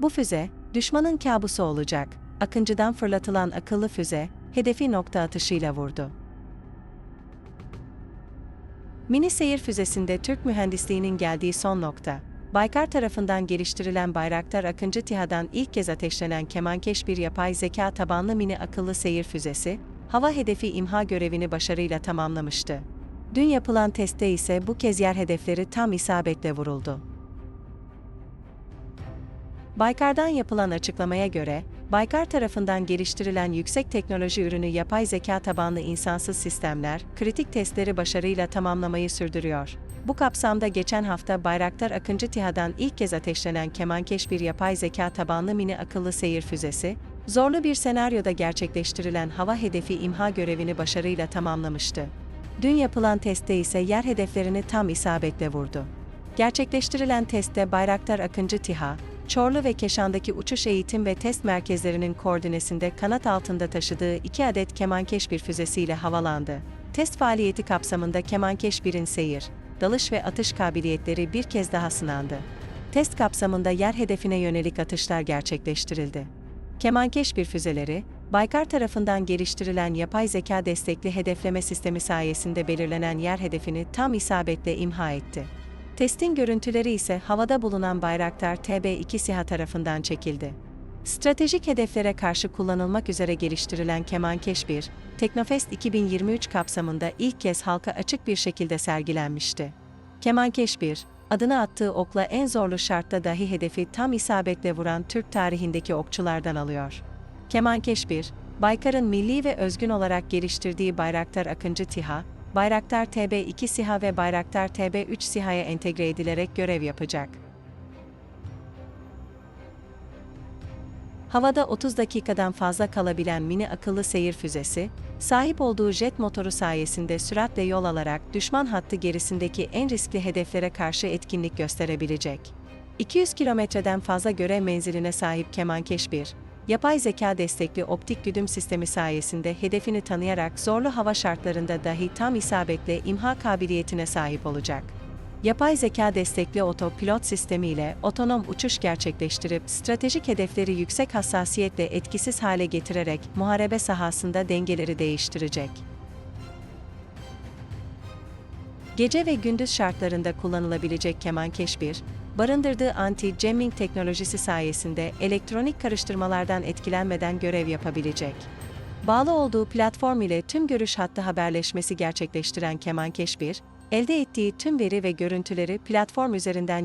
Bu füze, düşmanın kabusu olacak. Akıncı'dan fırlatılan akıllı füze, hedefi nokta atışıyla vurdu. Mini seyir füzesinde Türk mühendisliğinin geldiği son nokta. Baykar tarafından geliştirilen Bayraktar Akıncı TİHA'dan ilk kez ateşlenen kemankeş bir yapay zeka tabanlı mini akıllı seyir füzesi, hava hedefi imha görevini başarıyla tamamlamıştı. Dün yapılan testte ise bu kez yer hedefleri tam isabetle vuruldu. Baykar'dan yapılan açıklamaya göre, Baykar tarafından geliştirilen yüksek teknoloji ürünü yapay zeka tabanlı insansız sistemler, kritik testleri başarıyla tamamlamayı sürdürüyor. Bu kapsamda geçen hafta Bayraktar Akıncı TİHA'dan ilk kez ateşlenen kemankeş bir yapay zeka tabanlı mini akıllı seyir füzesi, zorlu bir senaryoda gerçekleştirilen hava hedefi imha görevini başarıyla tamamlamıştı. Dün yapılan testte ise yer hedeflerini tam isabetle vurdu. Gerçekleştirilen testte Bayraktar Akıncı TİHA, Çorlu ve Keşan'daki uçuş eğitim ve test merkezlerinin koordinesinde kanat altında taşıdığı iki adet kemankeş bir füzesiyle havalandı. Test faaliyeti kapsamında kemankeş 1'in seyir, dalış ve atış kabiliyetleri bir kez daha sınandı. Test kapsamında yer hedefine yönelik atışlar gerçekleştirildi. Kemankeş bir füzeleri, Baykar tarafından geliştirilen yapay zeka destekli hedefleme sistemi sayesinde belirlenen yer hedefini tam isabetle imha etti. Testin görüntüleri ise havada bulunan Bayraktar TB2 SİHA tarafından çekildi. Stratejik hedeflere karşı kullanılmak üzere geliştirilen Kemankeş 1, Teknofest 2023 kapsamında ilk kez halka açık bir şekilde sergilenmişti. Kemankeş 1, adını attığı okla en zorlu şartta dahi hedefi tam isabetle vuran Türk tarihindeki okçulardan alıyor. Kemankeş 1, Baykar'ın milli ve özgün olarak geliştirdiği Bayraktar Akıncı TİHA, Bayraktar TB2 SİHA ve Bayraktar TB3 SİHA'ya entegre edilerek görev yapacak. Havada 30 dakikadan fazla kalabilen mini akıllı seyir füzesi, sahip olduğu jet motoru sayesinde süratle yol alarak düşman hattı gerisindeki en riskli hedeflere karşı etkinlik gösterebilecek. 200 kilometreden fazla görev menziline sahip Kemankeş 1, yapay zeka destekli optik güdüm sistemi sayesinde hedefini tanıyarak zorlu hava şartlarında dahi tam isabetle imha kabiliyetine sahip olacak. Yapay zeka destekli otopilot sistemiyle otonom uçuş gerçekleştirip stratejik hedefleri yüksek hassasiyetle etkisiz hale getirerek muharebe sahasında dengeleri değiştirecek. Gece ve gündüz şartlarında kullanılabilecek Kemankeş 1, barındırdığı anti-jamming teknolojisi sayesinde elektronik karıştırmalardan etkilenmeden görev yapabilecek. Bağlı olduğu platform ile tüm görüş hattı haberleşmesi gerçekleştiren Kemankeş 1, elde ettiği tüm veri ve görüntüleri platform üzerinden